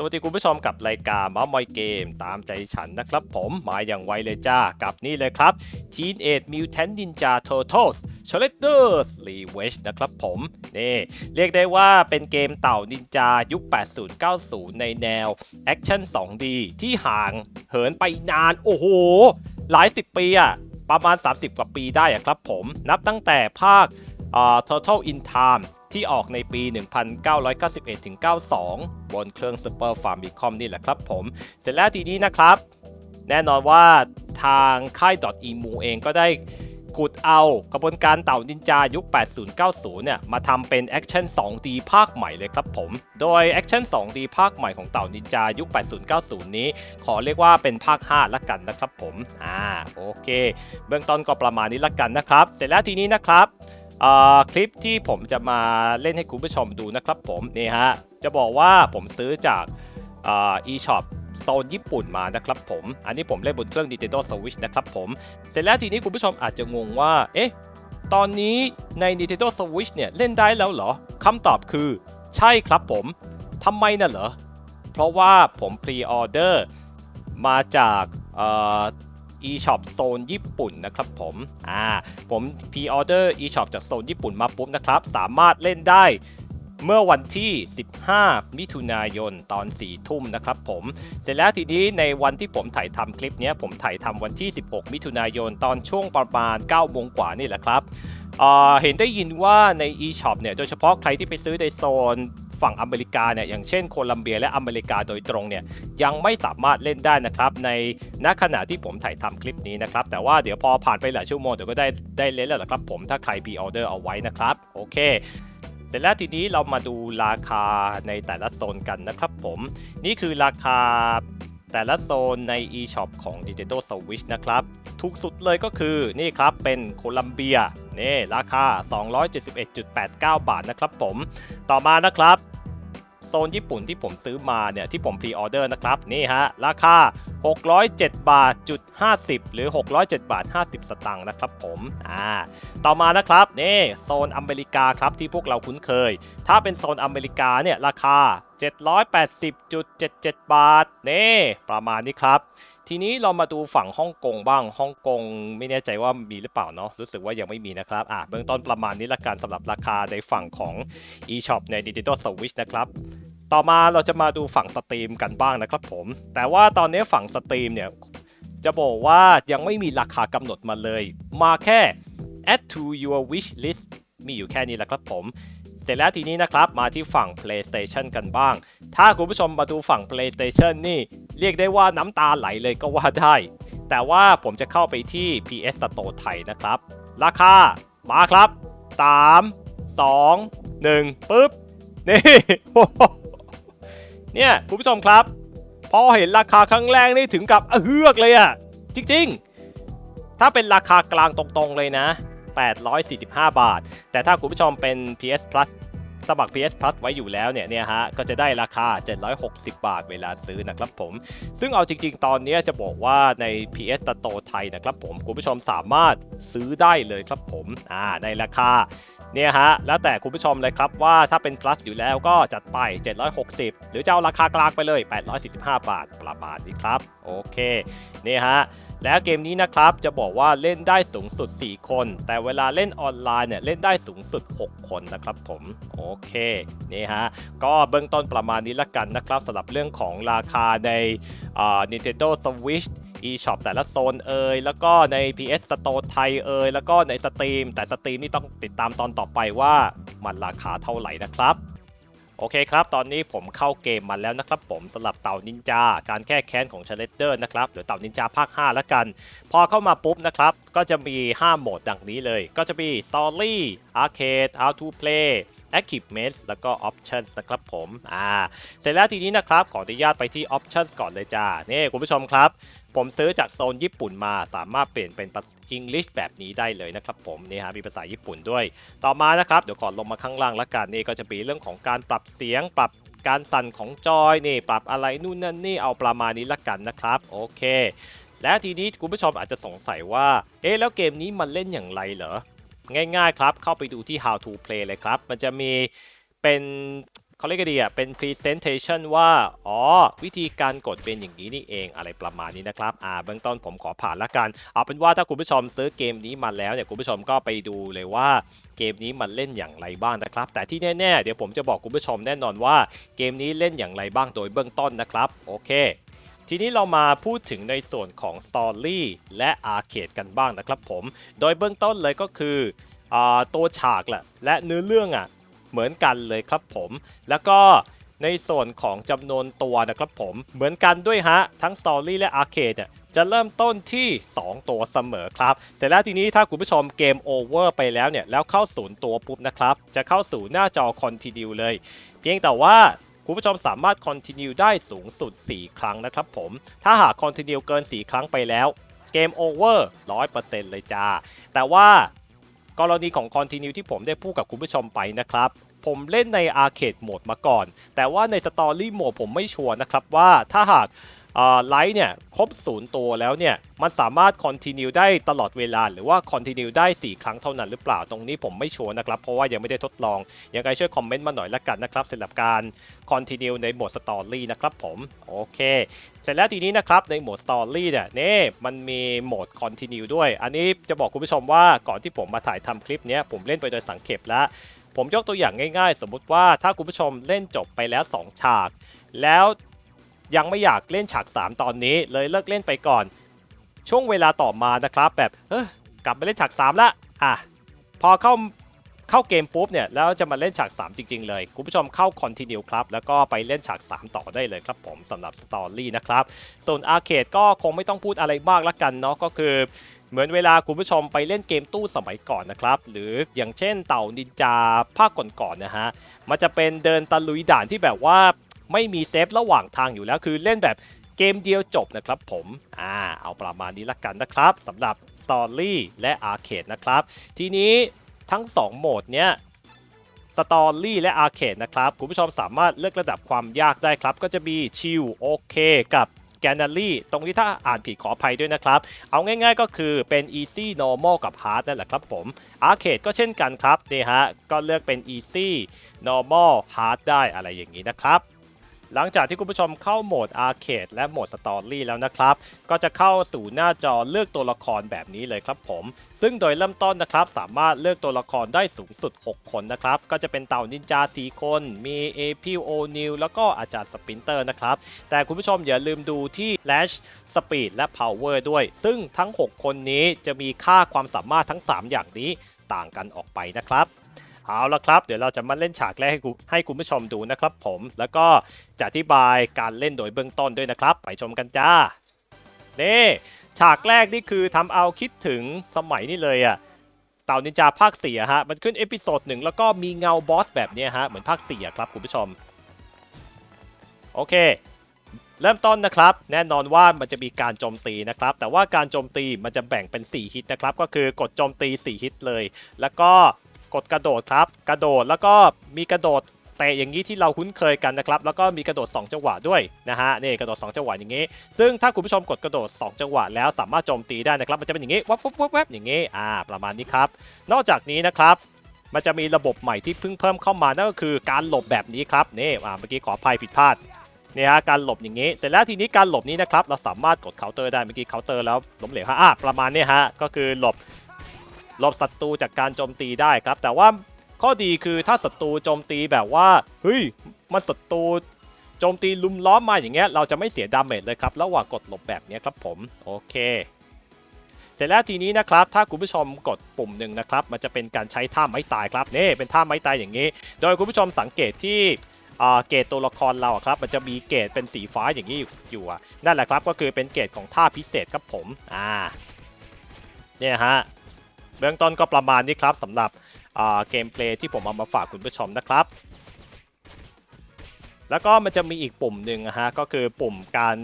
สวัสดีคุณผู้ชมกับรายการมามอยเกม ตามใจฉันนะครับผมมาอย่างไวเลยจ้า กับนี่เลยครับ Teenage Mutant Ninja Turtles Shredder's Revenge นะครับผมนี่เรียกได้ว่าเป็นเกมเต่านินจายุค 80-90 ในแนวแอคชั่น 2D ที่ห่างเหินไปนาน โอ้โห หลายสิบปีอะประมาณ 30 กว่าปีได้อะครับผม นับตั้งแต่ภาค อ่า Turtle in Time ที่ออกในปี 1991-92 บนเครื่อง Super Famicom นี่แหละครับผม เสร็จแล้วทีนี้นะครับ แน่นอนว่าทางค่าย .emu เองก็ได้ขุดเอากระบวนการเต่านินจายุค 80-90 เนี่ย มาทำเป็นแอคชั่น 2D ภาคใหม่เลยครับผม โดยแอคชั่น 2D ภาคใหม่ของเต่านินจายุค 80-90 นี้ ขอเรียกว่าเป็นภาค 5 ละกันนะครับผม อ่า โอเค เบื้องต้นก็ประมาณนี้ละกันนะครับ เสร็จแล้วทีนี้นะครับ คลิปที่ผมจะมาเล่นให้คุณผู้ชมดูนะครับผมนี่ฮะจะบอกว่าผมซื้อจากอ่อ eShop โซนญี่ปุ่นมานะครับผม อันนี้ผมเล่นบนเครื่อง Nintendo Switch นะครับผม เสร็จแล้วทีนี้คุณผู้ชมอาจจะงงว่า เอ๊ะ ตอนนี้ใน Nintendo Switch เนี่ยเล่นได้แล้วเหรอ คำตอบคือใช่ครับผม ทำไมน่ะเหรอ เพราะว่าผมพรีออเดอร์มาจากเอ่อ eShop โซนญี่ปุ่นนะครับผมอ่าผมพรีออเดอร์ eShop จากโซนญี่ปุ่นมาปุ๊บนะครับ สามารถเล่นได้เมื่อวันที่ 15 มิถุนายนตอน 4 ทุ่มนะครับผม เสร็จแล้วทีนี้ในวันที่ผมถ่ายทำคลิปนี้ผมถ่ายทำวันที่ 16 มิถุนายนตอนช่วงประมาณ9โมงกว่านี่แหละครับเเห็นได้ยินว่าใน eShop เนี่ย โดยเฉพาะใครที่ไปซื้อในโซน ฝั่งอเมริกาเนี่ยอย่างเช่นโคลัมเบียและอเมริกาโดยตรงเนี่ยยังไม่สามารถเล่นได้นะครับในณขณะที่ผมถ่ายทำคลิปนี้นะครับแต่ว่าเดี๋ยวพอผ่านไปหลายชั่วโมงเดี๋ยวก็ได้ได้เล่นแล้วละครับผมถ้าใครพีออเดอร์เอาไว้นะครับโอเคเสร็จแล้วทีนี้เรามาดูราคาในแต่ละโซนกันนะครับผมนี่คือราคาแต่ละโซนใน eShop ของ Nintendo Switch นะครับ ถูกสุดเลยก็คือนี่ครับเป็นโคลัมเบียนี่ราคา 271.89 บาทนะครับผม ต่อมานะครับ โซนญี่ปุ่นที่ผมซื้อมาเนี่ยที่ผมพรีออเดอร์นะครับนี่ฮะราคา 607 บาทจุด50 หรือ 607 บาท 50 สตางค์นะครับผมอ่าต่อมานะครับนี่โซนอเมริกาครับที่พวกเราคุ้นเคย ถ้าเป็นโซนอเมริกาเนี่ยราคา 780.77 บาทนี่ประมาณนี้ครับ ทีนี้เรามาดูฝั่งฮ่องกงบ้างฮ่องกงไม่แน่ใจว่ามีหรือเปล่าเนาะรู้สึกว่ายังไม่มีนะครับอ่าเบื้องต้นประมาณนี้ละกันสำหรับราคาในฝั่งของ eShop ใน Nintendo Switch นะครับต่อมาเราจะมาดูฝั่งสตรีมกันบ้างนะครับผม แต่ว่าตอนนี้ฝั่งสตรีมเนี่ยจะบอกว่ายังไม่มีราคากำหนดมาเลย มาแค่ add to your wish list มีอยู่แค่นี้แหละครับผม เสร็จแล้วทีนี้นะครับมาที่ฝั่ง PlayStation กันบ้าง ถ้าคุณผู้ชมมาดูฝั่ง PlayStation นี่ เรียกได้ว่าน้ำตาไหลเลยก็ว่าได้ แต่ว่าผมจะเข้าไปที่ PS Store ไทยนะครับ ราคา มาครับ 3 2 1ปึ๊บ นี่ เนี่ย คุณผู้ชมครับ พอเห็นราคาครั้งแรกนี่ถึงกับเฮือกเลยอะจริง ๆ ถ้าเป็นราคากลางตรงๆเลยนะ 845 บาท แต่ถ้าคุณผู้ชมเป็น PS Plus สมัคร PS Plus ไว้อยู่แล้วเนี่ยเนี่ยฮะก็จะได้ราคา 760 บาทเวลาซื้อนะครับผม ซึ่งเอาจริงๆ ตอนนี้จะบอกว่าใน PS Store ไทยนะครับผมคุณผู้ชมสามารถซื้อได้เลยครับผมอ่าในราคาเนี่ยฮะแล้วแต่คุณผู้ชมเลยครับว่าถ้าเป็น plus อยู่แล้วก็จัดไป 760 หรือจะเอาราคากลางไปเลย 845 บาทประมาณนี้ครับ โอเคนี่ฮะแล้วเกมนี้นะครับจะบอกว่าเล่นได้สูงสุด 4 คน แต่เวลาเล่นออนไลน์เนี่ยเล่นได้สูงสุด 6 คนนะครับผมโอเคนี่ฮะก็เบื้องต้นประมาณนี้ละกันนะครับสำหรับเรื่องของราคาในอ่ Nintendo Switch eShop แต่ละโซนเอยแล้วก็ใน PS Store ไทยเอยแล้วก็ในสตรีมแต่สตรีมนี่ต้องติดตามตอนต่อไปว่ามันราคาเท่าไหร่นะครับ โอเคครับ ตอนนี้ผมเข้าเกมมาแล้วนะครับผมสำหรับเต่านินจา การแก้แค้นของเชเลเดอร์นะครับหรือเต่านินจาภาค 5 แล้วกัน พอเข้ามาปุ๊บนะครับ ก็จะมี 5 โหมดดังนี้เลย ก็จะมี Story Arcade How to Play Equipment แล้วก็ Options นะครับผมอ่าเสร็จแล้วทีนี้นะครับ ขออนุญาตไปที่ Options ก่อนเลยจ้านี่คุณผู้ชมครับ ผมซื้อจากโซนญี่ปุ่นมาสามารถเปลี่ยนเป็นภาษา English แบบนี้ได้เลยนะครับผมนี่ฮะมีภาษาญี่ปุ่นด้วย ต่อมานะครับ เดี๋ยวก่อลงมาข้างล่างละกันนี่ก็จะมีเรื่องของการปรับเสียงปรับการสั่นของจอยนี่ปรับอะไรนู่นนั่นนี่เอาประมาณนี้ละกันนะครับโอเค และทีนี้คุณผู้ชมอาจจะสงสัยว่า เอ๊ะแล้วเกมนี้มันเล่นอย่างไรเหรอ ง่ายๆครับ เข้าไปดูที่ how to play เลยครับ มันจะมีเป็นเขาเรียกกันดีอะเป็น presentation ว่า อ๋อ วิธีการกดเป็นอย่างนี้นี่เองอะไรประมาณนี้นะครับ อ่าเบื้องต้นผมขอผ่านละกัน เอาเป็นว่าถ้าคุณผู้ชมซื้อเกมนี้มาแล้วเนี่ยคุณผู้ชมก็ไปดูเลยว่าเกมนี้มันเล่นอย่างไรบ้างนะครับ แต่ที่แน่ๆ เดี๋ยวผมจะบอกคุณผู้ชมแน่นอนว่าเกมนี้เล่นอย่างไรบ้างโดยเบื้องต้นนะครับ โอเค ทีนี้เรามาพูดถึงในส่วนของ Story และ Arcade กันบ้างนะครับผม โดยเบื้องต้นเลยก็คืออตัวฉากแหละและเนื้อเรื่องอะเหมือนกันเลยครับผม แล้วก็ในส่วนของจำนวนตัวนะครับผม เหมือนกันด้วยฮะ ทั้ง Story และ Arcade เนี่ยจะเริ่มต้นที่ 2 ตัวเสมอครับ เสร็จแล้วทีนี้ถ้าคุณผู้ชมเกมโอเวอร์ไปแล้วเนี่ย แล้วเข้าศูนย์ตัวปุ๊บนะครับ จะเข้าสู่หน้าจอ Continue เลย เพียงแต่ว่า คุณผู้ชมสามารถ continue ได้สูงสุด 4 ครั้งนะครับผม ถ้าหาก continue เกิน 4 ครั้งไปแล้วเกมโอเวอร์100%เลยจ้า แต่ว่ากรณีของคอนติเนียที่ผมได้พูดกับคุณผู้ชมไปนะครับ ผมเล่นในอาร์เคดโหมดมาก่อน แต่ว่าในสตอรี่โหมดผมไม่ชัวร์นะครับว่าถ้าหาก ไลท์เนี่ยครบศูนย์ตัวแล้วเนี่ยมันสามารถ continue ได้ตลอดเวลา หรือว่า continue ได้ 4 ครั้งเท่านั้นหรือเปล่าตรงนี้ผมไม่ชัวร์นะครับ เพราะว่ายังไม่ได้ทดลอง ยังไงช่วยคอมเมนต์มาหน่อยละกันนะครับสำหรับการ continue ในโหมด story นะครับผมโอเคเสร็จแล้วทีนี้นะครับในโหมด story เนี่ยนี่มันมีโหมด continue ด้วย อันนี้จะบอกคุณผู้ชมว่าก่อนที่ผมมาถ่ายทำคลิปนี้ผมเล่นไปโดยสังเขปแล้วผมยกตัวอย่างง่ายๆ สมมุติว่าถ้าคุณผู้ชมเล่นจบไปแล้ว 2 ฉาก แล้ว ยังไม่อยากเล่นฉาก 3 ตอนนี้เลยเลิกเล่นไปก่อน ช่วงเวลาต่อมานะครับแบบเออกลับมาเล่นฉาก 3 ละอะพอเข้าเข้าเกมปุ๊บเนี่ยแล้วจะมาเล่นฉาก 3 จริง ๆ เลย คุณผู้ชมเข้า Continue ครับ แล้วก็ไปเล่นฉาก 3 ต่อได้เลยครับผมสำหรับสตอรี่นะครับ ส่วน Arcade ก็คงไม่ต้องพูดอะไรมากละกันเนาะก็คือ เหมือนเวลาคุณผู้ชมไปเล่นเกมตู้สมัยก่อนนะครับ หรืออย่างเช่นเต่านินจาภาคก่อนๆนะฮะมันจะเป็นเดินตะลุยด่านที่แบบว่า ไม่มีเซฟระหว่างทางอยู่แล้วคือเล่นแบบเกมเดียวจบนะครับผม อ่า เอาประมาณนี้ละกันนะครับสำหรับ Story และ Arcade นะครับ ทีนี้ทั้ง 2 โหมดเนี้ยสตอรี่และอาร์เคดนะครับ คุณผู้ชมสามารถเลือกระดับความยากได้ครับ ก็จะมีชิลโอเคกับแกนนารีตรงนี้ถ้าอ่านผิดขออภัยด้วยนะครับ เอาง่ายๆก็คือเป็น easy normal กับ hard นั่นแหละครับผม arcade ก็เช่นกันครับนี่ฮะก็เลือกเป็น easy normal hard ได้อะไรอย่างนี้นะครับ หลังจากที่คุณผู้ชมเข้าโหมด Arcade และโหมด Story แล้วนะครับ ก็จะเข้าสู่หน้าจอเลือกตัวละครแบบนี้เลยครับผม ซึ่งโดยเริ่มต้นนะครับสามารถเลือกตัวละครได้สูงสุด 6 คนนะครับ ก็จะเป็นเต่านินจา 4 คน มีเอพิโอนิวแล้วก็อาจารย์สปินเตอร์นะครับ แต่คุณผู้ชมอย่าลืมดูที่ Lash Speed และ Power ด้วย ซึ่งทั้ง 6 คนนี้จะมีค่าความสามารถทั้ง 3 อย่างนี้ต่างกันออกไปนะครับ เอาละครับ เดี๋ยวเราจะมาเล่นฉากแรกให้ให้คุณผู้ชมดูนะครับผม แล้วก็จะอธิบายการเล่นโดยเบื้องต้นด้วยนะครับ ไปชมกันจ้า นี่ฉากแรกนี่คือทำเอาคิดถึงสมัยนี่เลยอะเต่านินจาภาค4อะฮะ มันขึ้นเอพิโซดหนึ่งแล้วก็มีเงาบอสแบบนี้ฮะ เหมือนภาค4อะครับคุณผู้ชม โอเคเริ่มต้นนะครับ แน่นอนว่ามันจะมีการโจมตีนะครับ แต่ว่าการโจมตีมันจะแบ่งเป็น 4 ฮิตนะครับ ก็คือกดโจมตี 4 ฮิตเลย แล้วก็ กดกระโดดครับ กระโดดแล้วก็มีกระโดดเตะอย่างนี้ที่เราคุ้นเคยกันนะครับ แล้วก็มีกระโดด 2 จังหวะด้วยนะฮะนี่กระโดด 2 จังหวะอย่างนี้ ซึ่งถ้าคุณผู้ชมกดกระโดด 2 จังหวะแล้วสามารถโจมตีได้นะครับ มันจะเป็นอย่างนี้วับวับวับวับอย่างนี้อ่าประมาณนี้ครับ นอกจากนี้นะครับมันจะมีระบบใหม่ที่เพิ่งเพิ่มเข้ามานั่นก็คือการหลบแบบนี้ครับนี่อ่าเมื่อกี้ขออภัยผิดพลาดเนี่ยฮะการหลบอย่างนี้ เสร็จแล้วทีนี้การหลบนี้นะครับเราสามารถกดเคาน์เตอร์ได้เมื่อกี้เคาน์เตอร์แล้วล้มเหลวฮะอะประมาณนี้ฮะก็คือหลบ หลบศัตรูจากการโจมตีได้ครับ แต่ว่าข้อดีคือถ้าศัตรูโจมตีแบบว่าเฮ้ยมันศัตรูโจมตีลุมล้อมมาอย่างเงี้ยเราจะไม่เสียดาเมจเลยครับระหว่างกดหลบแบบนี้ครับผมโอเค เสร็จแล้วทีนี้นะครับ ถ้าคุณผู้ชมกดปุ่มหนึ่งนะครับ มันจะเป็นการใช้ท่าไม้ตายครับนี่เป็นท่าไม้ตายอย่างนี้ โดยคุณผู้ชมสังเกตที่อ่าเกรดตัวละครเราครับ มันจะมีเกรดเป็นสีฟ้าอย่างนี้อยู่นั่นแหละครับก็คือเป็นเกรดของท่าพิเศษครับผมอ่าเนี่ยฮะ เบื้องต้นก็ประมาณนี้ครับสำหรับเกมเพลย์ที่ผมเอามาฝากคุณผู้ชมนะครับ แล้วก็มันจะมีอีกปุ่มหนึ่งนะฮะก็คือปุ่มการ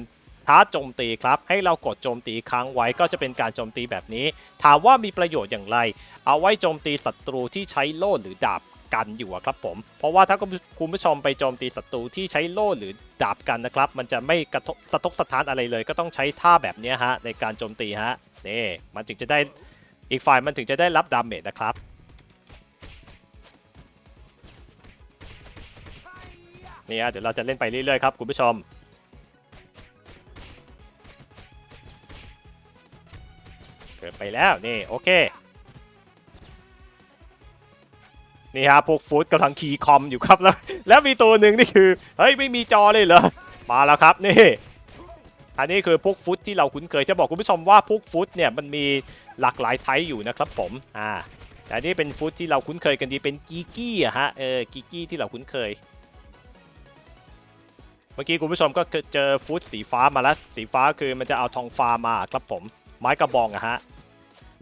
ชาร์จโจมตีครับ ให้เรากดโจมตีค้างไว้ก็จะเป็นการโจมตีแบบนี้ ถามว่ามีประโยชน์อย่างไร เอาไว้โจมตีศัตรูที่ใช้โล่หรือดาบกันอยู่ครับผม เพราะว่าถ้าคุณผู้ชมไปโจมตีศัตรูที่ใช้โล่หรือดาบกันนะครับ มันจะไม่กระทบสะทกสะท้านอะไรเลย ก็ต้องใช้ท่าแบบนี้ฮะในการโจมตีฮะนี่มันถึงจะได้ อีกฝ่ายมันถึงจะได้รับดาเมจนะครับ นี่ฮะเดี๋ยวเราจะเล่นไปเรื่อยๆครับคุณผู้ชม เกิดไปแล้วนี่โอเค นี่ฮะพวกฟุตกำลังคีย์คอมอยู่ครับแล้ว แล้วมีตัวหนึ่งนี่คือ เฮ้ย ไม่มีจอเลยเหรอ มาแล้วครับนี่ อันนี้คือพวกฟุตที่เราคุ้นเคยจะบอกคุณผู้ชมว่าพวกฟุตเนี่ยมันมีหลากหลายไทป์อยู่นะครับผมอ่าแต่นนี้เป็นฟุตที่เราคุ้นเคยกันดีเป็นกีกี้อะฮะเออกีกี้ที่เราคุ้นเคย เมื่อกี้คุณผู้ชมก็เจอฟุตสีฟ้ามาแล้วสีฟ้าคือมันจะเอาทองฟ้ามาครับผมไม้กระบองอะฮะ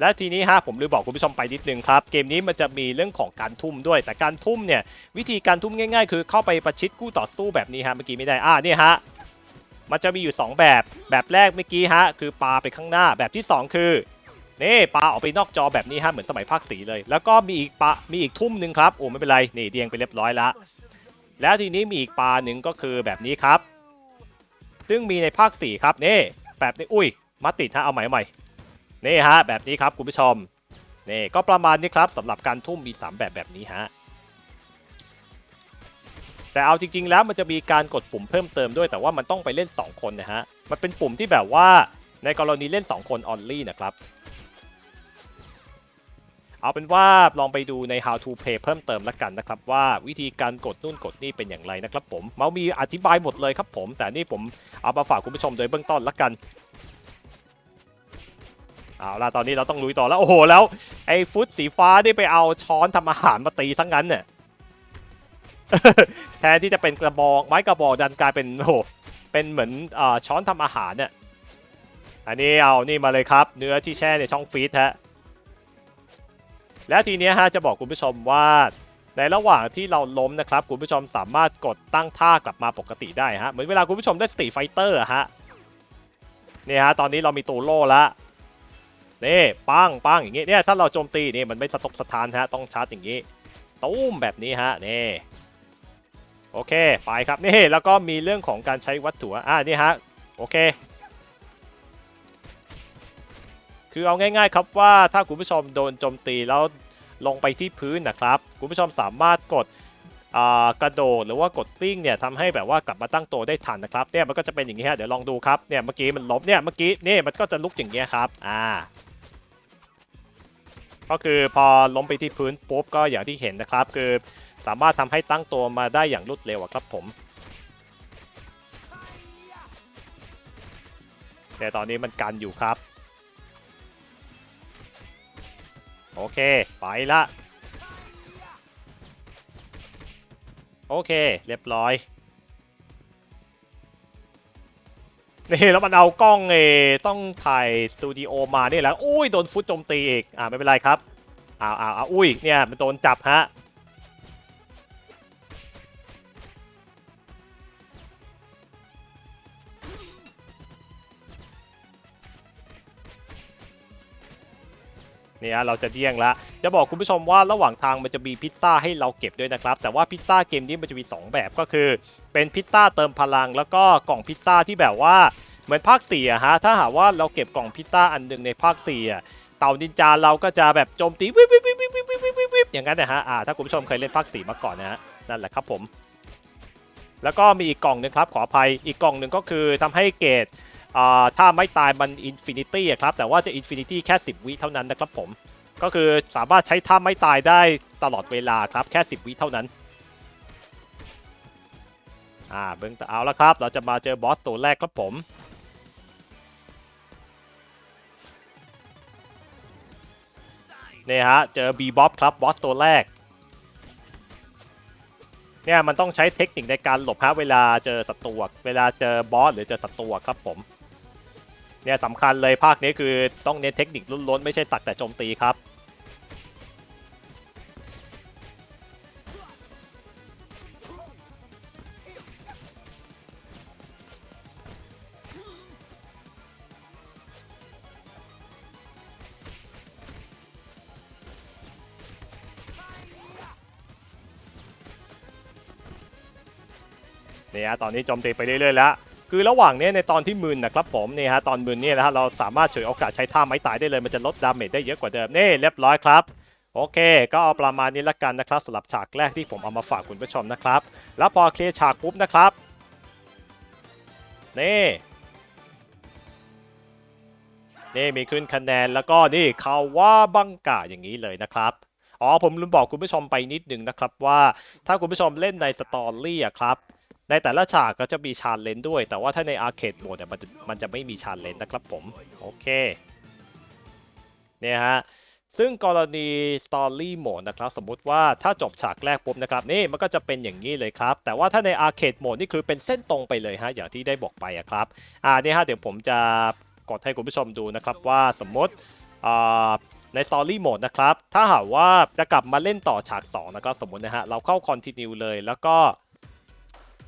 และทีนี้ฮะผมลืมบอกคุณผู้ชมไปนิดนึงครับ เกมนี้มันจะมีเรื่องของการทุ่มด้วย แต่การทุ่มเนี่ยวิธีการทุ่มง่าย ๆ คือเข้าไปประชิดคู่ต่อสู้แบบนี้ฮะเมื่อกี้ไม่ได้อ่านี่ฮะ มันจะมีอยู่ 2 แบบ แบบแรกเมื่อกี้ฮะคือปาไปข้างหน้าแบบที่ 2 คือนี่ปาออกไปนอกจอแบบนี้ฮะเหมือนสมัยภาคสีเลย แล้วก็มีอีกปามีอีกทุ่มหนึ่งครับโอ้ไม่เป็นไรนี่เดียงไปเรียบร้อยล้วแล้วทีนี้มีอีกปลาหนึ่งก็คือแบบนี้ครับ ซึ่งมีในภาค4ครับนี่แบบนี้อุ้ยมาติดฮะเอาใหม่ใหม่นี่ฮะแบบนี้ครับคุณผู้ชมนี่ก็ประมาณนี้ครับสำหรับการทุ่มมี 3 แบบแบบนี้ฮะ แต่เอาจริง ๆ แล้วมันจะมีการกดปุ่มเพิ่มเติมด้วย แต่ว่ามันต้องไปเล่น 2 คนนะฮะ มันเป็นปุ่มที่แบบว่าในกรณีเล่น 2 คน only นะครับ เอาเป็นว่าลองไปดูใน how to play เพิ่มเติมแล้วกันนะครับ ว่าวิธีการกดนู่นกดนี่เป็นอย่างไรนะครับผม เมามีอธิบายหมดเลยครับผม แต่นี่ผมเอามาฝากคุณผู้ชมโดยเบื้องต้นแล้วกันเอาล่ะตอนนี้เราต้องลุยต่อแล้ว โอ้โห แล้ว ไอ้ฟุตสีฟ้าได้ไปเอาช้อนทำอาหารมาตีซะงงั้นเนี่ย แทนที่จะเป็นกระบอกไม้กระบอกดันกลายเป็นโอ้โหเป็นเหมือนอช้อนทำอาหารเนี่ยอันนี้เอานี่มาเลยครับ เนื้อที่แช่ในช่องฟรีซฮะแล้วทีนี้ฮะจะบอกคุณผู้ชมว่าในระหว่างที่เราล้มนะครับคุณผู้ชมสามารถกดตั้งท่ากลับมาปกติได้ฮะเหมือนเวลาคุณผู้ชมได้สตีไฟเตอร์ฮะเนี่ยฮะตอนนี้เรามีตัวโล่ล้วนี่ปังปังอย่างงี้เนี่ยถ้าเราโจมตีนี่มันไม่สะทกสะทานฮะต้องชาร์จอย่างงี้ตุ้มแบบนี้ฮะนี่ โอเค ไปครับ นี่แล้วก็มีเรื่องของการใช้วัตถุอะนี่ฮะ โอเค คือเอาง่ายๆครับว่าถ้าคุณผู้ชมโดนโจมตีแล้วลงไปที่พื้นนะครับ คุณผู้ชมสามารถกดกระโดดหรือว่ากดติ้งเนี่ยทำให้แบบว่ากลับมาตั้งตัวได้ทันนะครับเนี่ยมันก็จะเป็นอย่างนี้ฮะเดี๋ยวลองดูครับเนี่ยเมื่อกี้มันล้มเนี่ยเมื่อกี้นี่มันก็จะลุกอย่างเงี้ยครับอ่าก็คือพอล้มไปที่พื้นปุ๊บก็อย่างที่เห็นนะครับ คือ สามารถทำให้ตั้งตัวมาได้อย่างรวดเร็วครับผม แต่ตอนนี้มันกันอยู่ครับ โอเค ไปละ โอเค เรียบร้อยนี่แล้วมันเอากล้องเอต้องถ่ายสตูดิโอมานี่แหละอุ้ยโดนฟุตโจมตีอีก อ่าไม่เป็นไรครับอ้าวอ้าวอุ้ยเนี่ยมันโดนจับฮะ เนี่ยเราจะเดี่ยงละจะบอกคุณผู้ชมว่าระหว่างทางมันจะมีพิซซ่าให้เราเก็บด้วยนะครับ แต่ว่าพิซซ่าเกมนี้มันจะมี 2 แบบก็คือ เป็นพิซซ่าเติมพลัง แล้วก็กล่องพิซซ่าที่แบบว่าเหมือนภาค4อะฮะถ้าหากว่าเราเก็บกล่องพิซซ่าอันหนึ่งในภาค4อะเต่านินจาเราก็จะแบบโจมตีวิบวิบวิบวิบวิบวิบวิบวิบอย่างนั้นนะฮะอ่าถ้าคุณผู้ชมเคยเล่นภาค4มาก่อนนะฮะนั่นแหละครับผม แล้วก็มีอีกกล่องหนึงครับขออภัยอีกกล่องหนึ่งก็คือทำให้เกรด ถ้าไม่ตายมันอินฟินิตี้ครับ แต่ว่าจะอินฟินิตี้แค่ 10 วิเท่านั้นนะครับผม ก็คือสามารถใช้ท่าไม่ตายได้ตลอดเวลาครับ แค่ 10 วิเท่านั้น อ่าเบิ้งเอาแล้วครับ เราจะมาเจอบอสตัวแรกครับผมนี่ฮะ เจอบีบ๊อบครับบอสตัวแรก เนี่ยมันต้องใช้เทคนิคในการหลบฮะเวลาเจอศัตรูเวลาเจอบอสหรือเจอศัตรูครับผม เนี่ยสำคัญเลยภาคนี้คือต้องเน้นเทคนิคล้วนๆ ไม่ใช่สักแต่โจมตีครับ เนี่ยตอนนี้โจมตีไปเรื่อยๆแล้ว คือระหว่างนี้ในตอนที่มึนนะครับผมนี่ฮะตอนมึนนี่นะฮะเราสามารถเฉวยโอกาสใช้ท่าไม้ตายได้เลยมันจะลดดาเมจได้เยอะกว่าเดิมนี่เรียบร้อยครับโอเค ก็เอาประมาณนี้ละกันนะครับสำหรับฉากแรกที่ผมเอามาฝากคุณผู้ชมนะครับ แล้วพอเคลียร์ฉากปุ๊บนะครับนี่นี่มีขึ้นคะแนนแล้วก็นี่คาว่าบังกะอย่างนี้เลยนะครับอ๋อผมลืมบอกคุณผู้ชมไปนิดนึงนะครับว่าถ้าคุณผู้ชมเล่นในสตอรี่อะครับ ในแต่ละฉากก็จะมีชาเลนจ์ด้วย แต่ว่าถ้าในอาร์เคดโหมดเนี่ยมันจะมันจะไม่มีชาเลนจ์นะครับผม โอเค เนี่ยฮะ ซึ่งกรณี Story Mode นะครับ สมมุติว่าถ้าจบฉากแรกปุ๊บนะครับ นี่มันก็จะเป็นอย่างนี้เลยครับ แต่ว่าถ้าใน Arcade Mode นี่คือเป็นเส้นตรงไปเลยฮะ อย่างที่ได้บอกไปอะครับ อ่านี่ฮะเดี๋ยวผมจะกดให้คุณผู้ชมดูนะครับว่าสมมติอ่าใน Story Mode นะครับ ถ้าหากว่าจะกลับมาเล่นต่อฉาก 2 นะครับ สมมตินะฮะ เราเข้า Continue เลย แล้วก็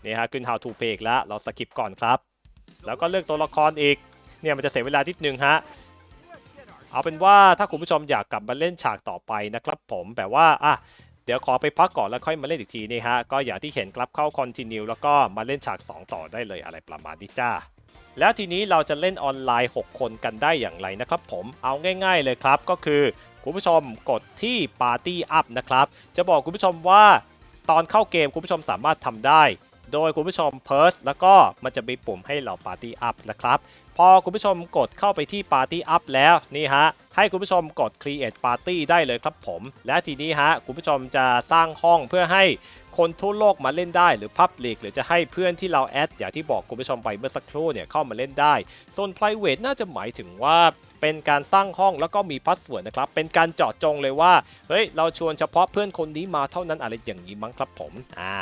นี่ฮะขึ้น How to Play อีกแล้วเราสกิปก่อนครับ แล้วก็เลือกตัวละครอีกเนี่ยมันจะเสียเวลานิดนึงฮะเอาเป็นว่าถ้าคุณผู้ชมอยากกลับมาเล่นฉากต่อไปนะครับผมแบบว่าอะเดี๋ยวขอไปพักก่อนแล้วค่อยมาเล่นอีกทีนี่ฮะก็อย่างที่เห็นครับเข้า continue แล้วก็มาเล่นฉาก 2 ต่อได้เลยอะไรประมาณนี้จ้าแล้วทีนี้เราจะเล่นออนไลน์ 6 คนกันได้อย่างไรนะครับผมเอาง่าย ๆเลยครับก็คือคุณผู้ชมกดที่ Party Up นะครับ จะบอกคุณผู้ชมว่าตอนเข้าเกมคุณผู้ชมสามารถทำได้ โดยคุณผู้ชม p u r s e แล้วก็มันจะมีปุ่มให้เรา Party Up นะครับ พอคุณผู้ชมกดเข้าไปที่ Party Up แล้วนี่ฮะให้คุณผู้ชมกด Create Party ได้เลยครับผม และทีนี้ฮะคุณผู้ชมจะสร้างห้องเพื่อให้คนทั่วโลกมาเล่นได้หรือ Public หรือจะให้เพื่อนที่เราแอดอย่างที่บอกคุณผู้ชมไปเมื่อสักครู่เนี่ยเข้ามาเล่นได้ส่วน private น่าจะหมายถึงว่า เป็นการสร้างห้องแล้วก็มีพาสเวิร์ดนะครับ เป็นการเจาะจงเลยว่า เฮ้ย เราชวนเฉพาะเพื่อนคนนี้มาเท่านั้นอะไรอย่างนี้มั้งครับผม อ่า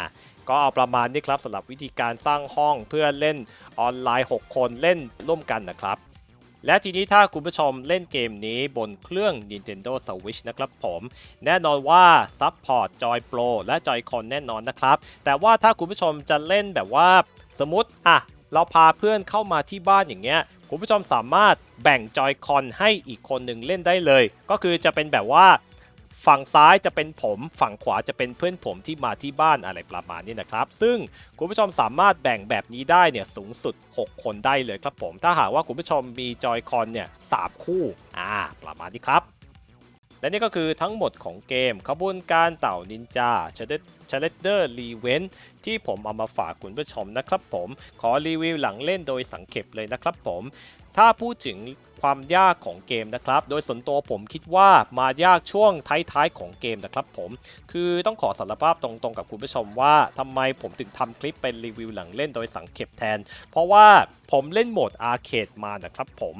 ก็เอาประมาณนี้ครับสำหรับวิธีการสร้างห้องเพื่อเล่นออนไลน์ 6 คนเล่นร่วมกันนะครับและทีนี้ถ้าคุณผู้ชมเล่นเกมนี้บนเครื่อง Nintendo Switch นะครับผม แน่นอนว่าซัพพอร์ต Joy Pro และ Joy-Con แน่นอนนะครับ แต่ว่าถ้าคุณผู้ชมจะเล่นแบบว่าสมมติอะเราพาเพื่อนเข้ามาที่บ้านอย่างเงี้ย คุณผู้ชมสามารถแบ่ง Joy-Con ให้อีกคนหนึ่งเล่นได้เลย ก็คือจะเป็นแบบว่า ฝั่งซ้ายจะเป็นผม ฝั่งขวาจะเป็นเพื่อนผมที่มาที่บ้านอะไรประมาณนี้นะครับ ซึ่งคุณผู้ชมสามารถแบ่งแบบนี้ได้เนี่ยสูงสุด 6 คนได้เลยครับผม ถ้าหากว่าคุณผู้ชมมีจอยคอนเนี่ยสามคู่อ่าประมาณนี้ครับและนี่ก็คือทั้งหมดของเกมขบวนการเต่านินจาเชเลเดอร์รีเวนที่ผมเอามาฝากคุณผู้ชมนะครับผม ขอรีวิวหลังเล่นโดยสังเขปเลยนะครับผม ถ้าพูดถึงความยากของเกมนะครับ โดยส่วนตัวผมคิดว่ามายากช่วงท้ายๆของเกมนะครับผม คือต้องขอสารภาพตรงๆกับคุณผู้ชมว่าทำไมผมถึงทำคลิปเป็นรีวิวหลังเล่นโดยสังเขปแทน เพราะว่าผมเล่นโหมดอาร์เคดมานะครับผม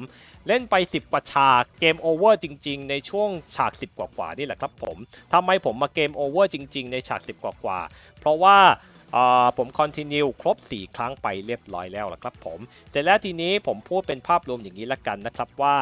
เล่นไป 10 กว่าฉากเกมโอเวอร์จริง ๆ ในช่วงฉาก 10 กว่าๆนี่แหละครับผมทำไมผมมาเกมโอเวอร์จริง ๆ ในฉาก 10 กว่าๆเพราะว่าผมคอนติเนียครบ 4 ครั้งไปเรียบร้อยแล้วล่ะครับผม เสร็จแล้วทีนี้ผมพูดเป็นภาพรวมอย่างนี้ละกันนะครับว่า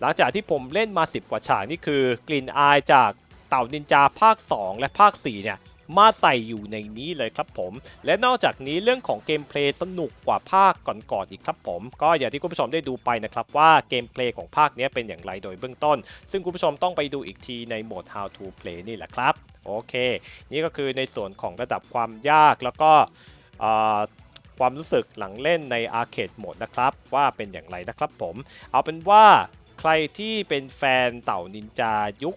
หลังจากที่ผมเล่นมา 10 กว่าฉากนี่คือกลิ่นอายจากเต่านินจาภาค 2 และภาค 4 เนี่ย มาใส่อยู่ในนี้เลยครับผม และนอกจากนี้เรื่องของเกมเพลย์สนุกกว่าภาคก่อนๆอีกครับผม ก็อย่างที่คุณผู้ชมได้ดูไปนะครับว่าเกมเพลย์ของภาคนี้เป็นอย่างไรโดยเบื้องต้น ซึ่งคุณผู้ชมต้องไปดูอีกทีในโหมด How to Play นี่แหละครับโอเค นี่ก็คือในส่วนของระดับความยากแล้วก็ความรู้สึกหลังเล่นใน Arcade Mode นะครับ ว่าเป็นอย่างไรนะครับผม เอาเป็นว่า ใครที่เป็นแฟนเต่านินจายุค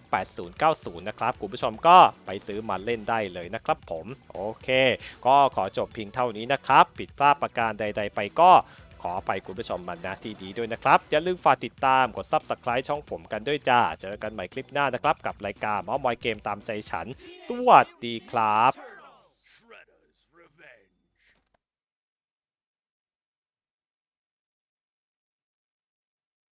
80-90 นะครับคุณผู้ชมก็ไปซื้อมาเล่นได้เลยนะครับผม โอเค ก็ขอจบเพียงเท่านี้นะครับ ผิดพลาดประการใด ๆ ไปก็ขอไปคุณผู้ชมมาณที่ดีด้วยนะครับ อย่าลืมฝากติดตามกด Subscribe ช่องผมกันด้วยจ้า เจอกันใหม่คลิปหน้านะครับ กับรายการมอมอยเกมตามใจฉัน สวัสดีครับ